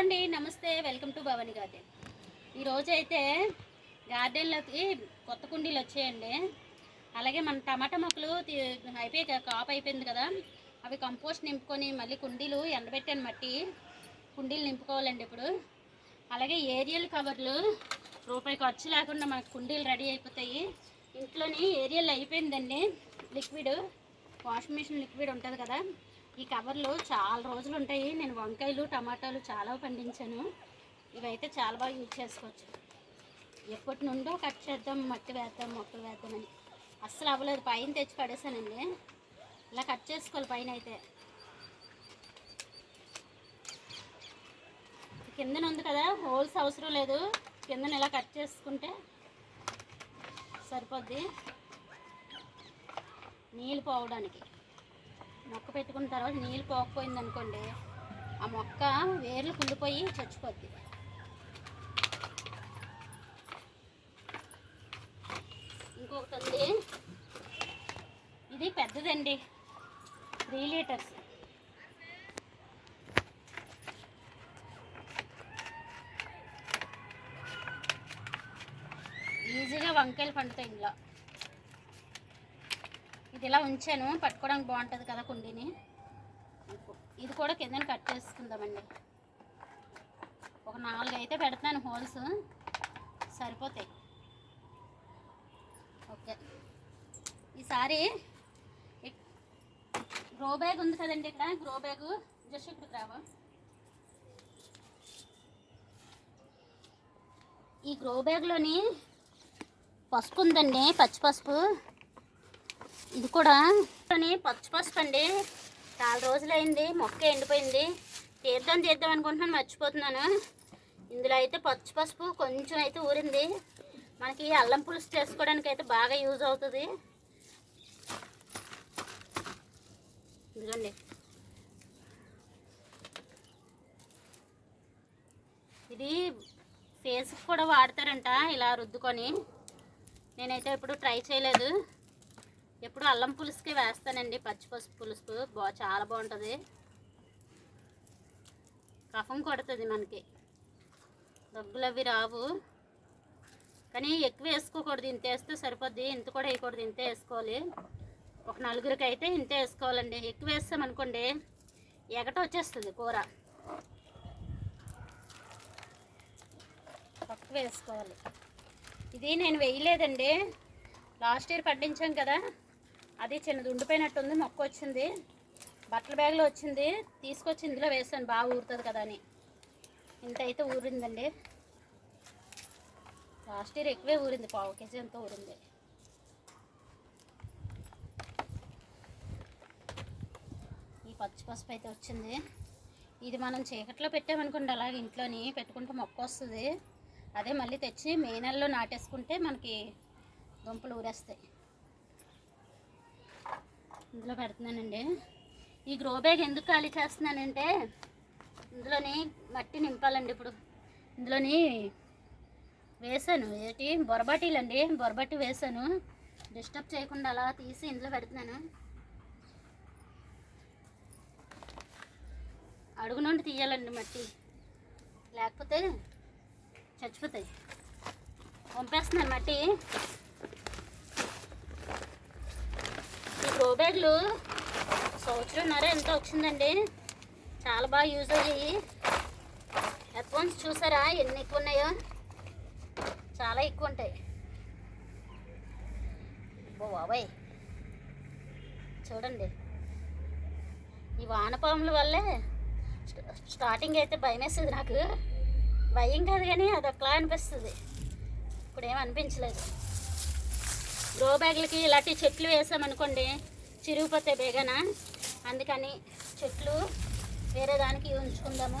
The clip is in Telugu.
అండి నమస్తే. Welcome to Bhavani garden. ఈరోజు అయితే గార్డెన్లోకి కొత్త కుండీలు వచ్చాయండి. అలాగే మన టమాటా మొక్కలు అయిపోయి కదా, కాపు అయిపోయింది కదా. అవి కంపోస్ట్ నింపుకొని మళ్ళీ కుండీలు ఎండబెట్టాను మట్టి. కుండీలు నింపుకోవాలండి ఇప్పుడు. అలాగే ఏరియల్ కవర్లు రూపాయి ఖర్చు లేకుండా మనకు కుండీలు రెడీ అయిపోతాయి. ఇంట్లోని ఏరియల్ అయిపోయిందండి. లిక్విడ్ వాషింగ్ మిషన్ లిక్విడ్ ఉంటుంది కదా. ఈ కవర్లు చాలా రోజులు ఉంటాయి నేను వంకాయలు టమాటాలు చాలా పండించాను. ఇవైతే చాలా బాగా యూజ్ చేసుకోవచ్చు. ఎప్పటి నుండో కట్ చేద్దాం మట్టి వేద్దాం మొక్కలు వేద్దామని. అస్సలు అవ్వలేదు. పైన తెచ్చి పడేసానండి. ఇలా కట్ చేసుకోవాలి పైన అయితే. కిందన ఉంది కదా హోల్స్ అవసరం లేదు. కిందన ఇలా కట్ చేసుకుంటే సరిపోద్ది. నీళ్ళు పోవడానికి. మొక్క పెట్టుకున్న తర్వాత నీళ్ళు పోకపోయింది అనుకోండి ఆ మొక్క వేర్లు కుళ్ళిపోయి చచ్చిపోద్ది. ఇంకొకటి ఉంది. ఇది పెద్దదండి. Three litres. ఈజీగా వంకాయలు పండుతాయి ఇందులో. ఇది ఇలా ఉంచాను పట్టుకోవడానికి బాగుంటుంది కదా కుండీని. ఇది కూడా కిందన కట్ చేసుకుందామండి. ఒక నాలుగు అయితే పెడతాను హోల్స్. సరిపోతాయి. ఓకే. ఈసారి గ్రో బ్యాగ్ ఉంది కదండి ఇక్కడ గ్రో బ్యాగ్. జస్ట్ ఇప్పుడు రావా ఈ గ్రో బ్యాగ్లోని పసుపు ఉందండి పచ్చి పసుపు. ఇది కూడా పచ్చి పసుపు అండి. చాలా రోజులైంది మొక్క ఎండిపోయింది. తీద్దాం తీద్దాం అనుకుంటున్నాను మర్చిపోతున్నాను. ఇందులో అయితే పచ్చి పసుపు కొంచెం అయితే ఊరింది. మనకి అల్లం పులుసు చేసుకోవడానికి అయితే బాగా యూజ్ అవుతుంది. ఇదిగోండి. ఇది ఫేస్కి కూడా వాడతారంట ఇలా రుద్దుకొని. నేనైతే ఎప్పుడు ట్రై చేయలేదు. ఎప్పుడు అల్లం పులుసుకే వేస్తానండి పచ్చి పసుపు పులుసు. బా చాలా బాగుంటుంది. కఫం కొడుతుంది మనకి. దగ్గులు అవి రావు. కానీ ఎక్కువ వేసుకోకూడదు. ఇంత వేస్తే సరిపోద్ది. ఇంత కూడా వేయకూడదు. ఇంతే వేసుకోవాలి. ఒక నలుగురికి అయితే ఇంతే వేసుకోవాలండి. ఎక్కువ వేస్తామనుకోండి ఎగట వచ్చేస్తుంది కూర. తక్కువ వేసుకోవాలి. ఇది నేను వేయలేదండి. లాస్ట్ ఇయర్ పండించాం కదా. అది చిన్నది ఉండిపోయినట్టుంది మొక్క వచ్చింది. బట్టల బ్యాగ్లో వచ్చింది. తీసుకొచ్చి ఇందులో వేసాను బాగా ఊరుతుంది కదా అని. ఇంత అయితే ఊరిందండి. లాస్ట్ ఇయర్ ఎక్కువే ఊరింది. పావు కేజీ ఎంతో ఊరింది. ఈ పచ్చి పసుపు అయితే వచ్చింది. ఇది మనం చీకట్లో పెట్టామనుకోండి అలాగే ఇంట్లోని పెట్టుకుంటే మొక్క వస్తుంది. అదే మళ్ళీ తెచ్చి మే నెలలో నాటేసుకుంటే మనకి దుంపలు ఊరేస్తాయి. ఇందులో పెడుతున్నానండి. ఈ గ్రో బ్యాగ్ ఎందుకు ఖాళీ చేస్తున్నానంటే ఇందులోని మట్టి నింపాలండి ఇప్పుడు. ఇందులోని వేసాను. ఏంటి? బొరబాటీలు అండి బొరబాటి వేసాను. డిస్టర్బ్ చేయకుండా అలా తీసి ఇందులో పెడుతున్నాను. అడుగు నుండి తీయాలండి మట్టి. లేకపోతే చచ్చిపోతాయి. పంపేస్తున్నాను మట్టి ఈ గ్రో బ్యాగ్లు. సంవత్సరంన్నర ఎంత వచ్చిందండి? చాలా బాగా యూజ్ అయ్యాయి. హెడ్ఫోన్స్ చూసారా? ఎన్ని ఎక్కువ ఉన్నాయో? చాలా ఎక్కువ ఉంటాయి. ఓ బాబాయ్. చూడండి. ఈ వానపాముల వల్లే స్టార్టింగ్ అయితే భయం వేస్తుంది నాకు. భయం కాదు కానీ అది ఒకలా అనిపిస్తుంది. ఇప్పుడు ఏం అనిపించలేదు గ్రో బ్యాగులకి ఇలాంటి చెట్లు వేసామనుకోండి చిరిగిపోతే బేగన? అందుకని చెట్లు వేరే దానికి ఉంచుకుందాము